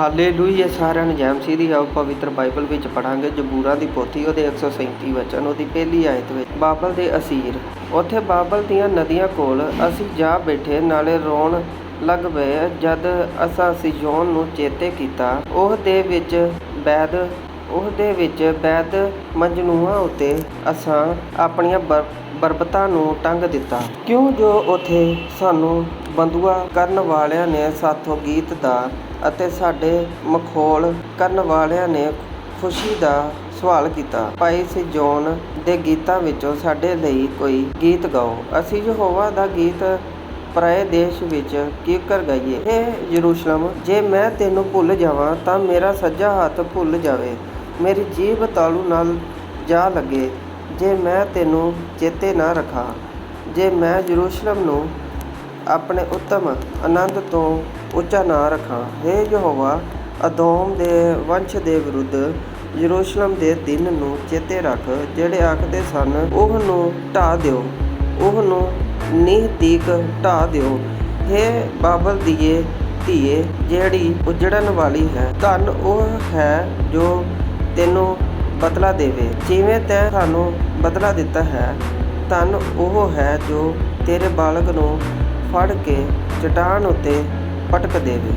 Hallelujah, ਸਾਰਿਆਂ ਨੂੰ jam ਸੀ ਦੀ ਆਓ, ਪਵਿੱਤਰ ਬਾਈਬਲ ਵਿੱਚ ਪੜਾਂਗੇ ਜਬੂਰਾਂ ਦੀ ਪੋਥੀ, ਉਹਦੇ 137 ਵਚਨ, ਉਹਦੀ ਪਹਿਲੀ ਆਇਤ ਵਿੱਚ, ਬਾਬਲ ਦੇ ਅਸੀਰ। ਉੱਥੇ ਬਾਬਲ ਦੀਆਂ ਨਦੀਆਂ ਕੋਲ ਅਸੀਂ ਜਾ ਬੈਠੇ, ਨਾਲੇ ਰੋਣ ਲੱਗ ਪਏ, ਜਦ ਅਸਾਂ ਸਿਜੋਨ ਨੂੰ ਚੇਤੇ ਕੀਤਾ, ਉਹ ਦੇ ਵਿੱਚ ਬੈਦ, ਉਹ ਦੇ ਵਿੱਚ ਬੈਦ ਮਜਨੂਆ ਉਤੇ ਅਸਾਂ ਆਪਣੀਆਂ ਬਰ- ਬਰਬਤਾਂ ਨੂੰ ਟੰਗ ਦਿੱਤਾ। ਕਿਉਂ ਜੋ ਉਥੇ ਸਾਨੂੰ ਬੰਦੂਆ ਕਰਨ ਵਾਲਿਆਂ ਨੇ ਸਾਥੋਂ ਗੀਤ ਦਾ ਅਤੇ ਸਾਡੇ ਮਖੌਲ ਕਰਨ ਵਾਲਿਆਂ ਨੇ ਖੁਸ਼ੀ ਦਾ ਸਵਾਲ ਕੀਤਾ। ਭਾਈ ਸਿਜੋਨ ਦੇ ਗੀਤਾਂ ਵਿੱਚੋਂ ਸਾਡੇ ਲਈ ਕੋਈ ਗੀਤ ਗਾਓ। ਅਸੀਂ ਯਹੋਵਾ ਦਾ ਗੀਤ ਪਰਾਏ ਦੇਸ਼ ਵਿੱਚ ਕੀ ਕਰ ਗਈਏ। ਇਹ ਯਰੂਸ਼ਲਮ, ਜੇ ਮੈਂ ਤੈਨੂੰ ਭੁੱਲ ਜਾਵਾਂ, ਤਾਂ ਮੇਰਾ ਸੱਜਾ ਹੱਥ ਭੁੱਲ ਜਾਵੇ। ਮੇਰੀ ਜੀਭ ਤਾਲੂ ਨਾਲ ਜਾ ਲੱਗੇ। ਜੇ ਮੈਂ ਤੈਨੂੰ ਚੇਤੇ ਨਾ ਰੱਖਾਂ, ਜੇ ਮੈਂ ਯਰੂਸ਼ਲਮ ਨੂੰ ਆਪਣੇ ਉੱਤਮ ਆਨੰਦ ਤੋਂ ਉੱਚਾ ਨਾ ਰੱਖਾਂ। हे ਯਹੋਵਾ, ਅਦੋਮ ਦੇ ਵੰਸ਼ ਦੇ ਵਿਰੁੱਧ ਯਰੂਸ਼ਲਮ ਦੇ ਦਿਨ ਨੂੰ ਚੇਤੇ ਰੱਖ, ਜਿਹੜੇ ਆਖਦੇ ਸਨ ਉਹ ਨੂੰ ਢਾ ਦਿਓ ਉਹ ਨੂੰ ਨੀਹ ਤੀਕ ਢਾ ਦਿਓ। हे ਬਾਬਲ ਦੀਏ, ਧੀਏ, ਜਿਹੜੀ ਉਜੜਨ ਵਾਲੀ ਹੈ, ਧਨ ਉਹ ਹੈ ਜੋ ਤੈਨੂੰ ਬਦਲਾ ਦੇਵੇ। ਜਿਵੇਂ ਤੈਂ ਸਾਨੂੰ ਬਦਲਾ ਦਿੱਤਾ ਹੈ, ਧੰਨ ਉਹ ਹੈ ਜੋ ਤੇਰੇ ਬਾਲਕ ਨੂੰ ਫੜ ਕੇ ਚਟਾਨ ਉੱਤੇ ਪਟਕ ਦੇਵੇ